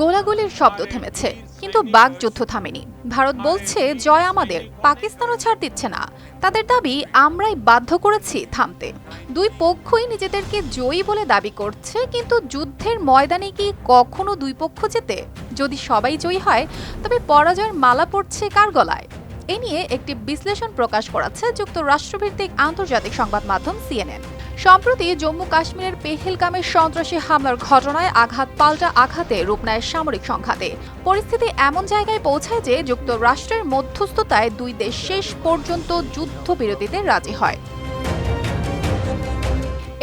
গোলাগুলির শব্দ থেমেছে, কিন্তু বাগযুদ্ধ থামেনি। ভারত বলছে, জয় আমাদের, পাকিস্তানও ছাড় দিচ্ছে না। তাদের দাবি, আমরাই বাধ্য করেছি থামতে। দুই পক্ষই নিজেদেরকে জয়ী বলে দাবি করছে, কিন্তু যুদ্ধের ময়দানে কি কখনো দুই পক্ষ যেতে যদি সবাই জয়ী হয়, তবে পরাজয়ের মালা পড়ছে কার গলায়? এ নিয়ে একটি বিশ্লেষণ প্রকাশ করাচ্ছে যুক্তরাষ্ট্রভিত্তিক আন্তর্জাতিক সংবাদ মাধ্যম সিএনএন। সম্প্রতি জম্মু কাশ্মীরের পেহেলগামের সন্ত্রাসী হামলার ঘটনায় আঘাত পাল্টা আঘাতে রূপ নেয় সামরিক সংঘাতে। পরিস্থিতি এমন জায়গায় পৌঁছায় যে যুক্তরাষ্ট্রের মধ্যস্থতায় দুই দেশ শেষ পর্যন্ত যুদ্ধবিরতিতে রাজি হয়।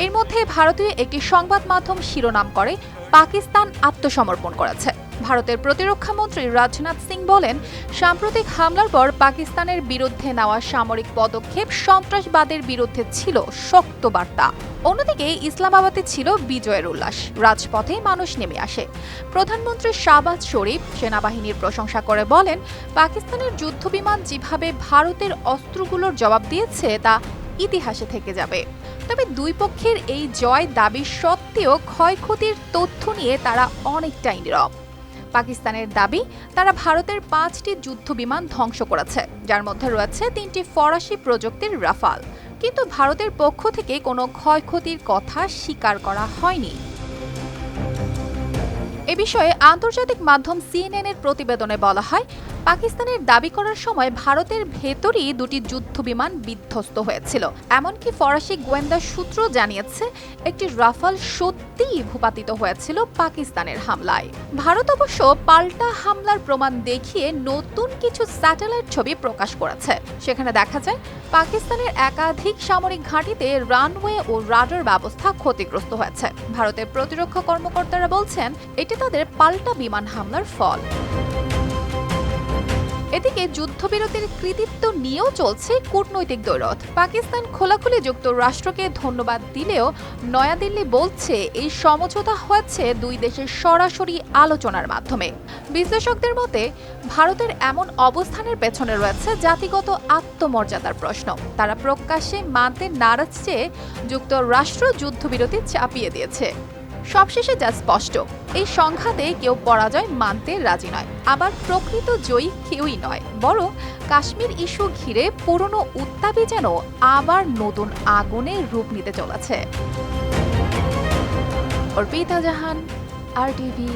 এর মধ্যে ভারতীয় একটি সংবাদ মাধ্যম শিরোনাম করে, পাকিস্তান আত্মসমর্পণ করেছে। ভারতের প্রতিরক্ষা মন্ত্রী রাজনাথ সিং বলেন, সাম্প্রতিক হামলার পর পাকিস্তানের বিরুদ্ধে নেওয়া সামরিক পদক্ষেপ সন্ত্রাসবাদের বিরুদ্ধে ছিল শক্ত বার্তা। অন্যদিকে ইসলামাবাদে ছিল বিজয়ের উল্লাস। রাজপথে মানুষ নেমে আসে। প্রধানমন্ত্রী শাহবাজ শরীফ সেনাবাহিনীর প্রশংসা করে বলেন, পাকিস্তানের যুদ্ধবিমান যেভাবে ভারতের অস্ত্রগুলোর জবাব দিয়েছে, তা ইতিহাসে থেকে যাবে। তবে দুই পক্ষের এই জয় দাবি সত্ত্বেও ক্ষয়ক্ষতির তথ্য নিয়ে তারা অনেকটাই নীরব। পাকিস্তানের দাবি, তারা ভারতের পাঁচটি যুদ্ধবিমান ধ্বংস করেছে, যার মধ্যে রয়েছে তিনটি ফরাসি প্রযুক্তির রাফাল। কিন্তু ভারতের পক্ষ থেকে কোনো ক্ষয়ক্ষতির কথা স্বীকার করা হয়নি। এ বিষয়ে আন্তর্জাতিক মাধ্যম সিএনএন এর প্রতিবেদনে বলা হয় পাকিস্তানের দাবি করার সময় ভারতের ভেতরই দুটি যুদ্ধ বিমান বিধ্বস্ত হয়েছিল। এমনকি ফরাসি গোয়েন্দা সূত্র জানিয়েছে, একটি রাফাল সত্যিই ভূপাতিত হয়েছিল পাকিস্তানের হামলায়। ভারত অবশ্য পাল্টা হামলার প্রমাণ দেখিয়ে নতুন কিছু স্যাটেলাইট ছবি প্রকাশ করেছে। সেখানে দেখা যায়, পাকিস্তানের একাধিক সামরিক ঘাঁটিতে রানওয়ে ও রাডার ব্যবস্থা ক্ষতিগ্রস্ত হয়েছে। ভারতের প্রতিরক্ষা কর্মকর্তারা বলছেন, এটি তাদের পাল্টা বিমান হামলার ফল। এদিকে যুদ্ধবিরতির কৃতিত্ব নিয়েও চলছে কূটনৈতিক দৈরথ। পাকিস্তান খোলাখুলি যুক্তরাষ্ট্রকে ধন্যবাদ দিলেও নয়াদিল্লি বলছে এই সমঝোতা হয়েছে দুই দেশের সরাসরি আলোচনার মাধ্যমে। বিশ্লেষকদের মতে, ভারতের এমন অবস্থানের পেছনে রয়েছে জাতিগত আত্মমর্যাদার প্রশ্ন। তারা প্রকাশ্যে মানতে নারাজ চেয়ে যুক্তরাষ্ট্র যুদ্ধবিরতি চাপিয়ে দিয়েছে। সবশেষে যা স্পষ্ট, এই সংঘাতে কেউ পরাজয় মানতে রাজি নয়, আবার প্রকৃত জয়ী কেউই নয়। বরং কাশ্মীর ইস্যু ঘিরে পুরনো উত্তাপই যেন আবার নতুন আগুনে রূপ নিতে চলেছে। অর্পিতা জাহান আর টিভি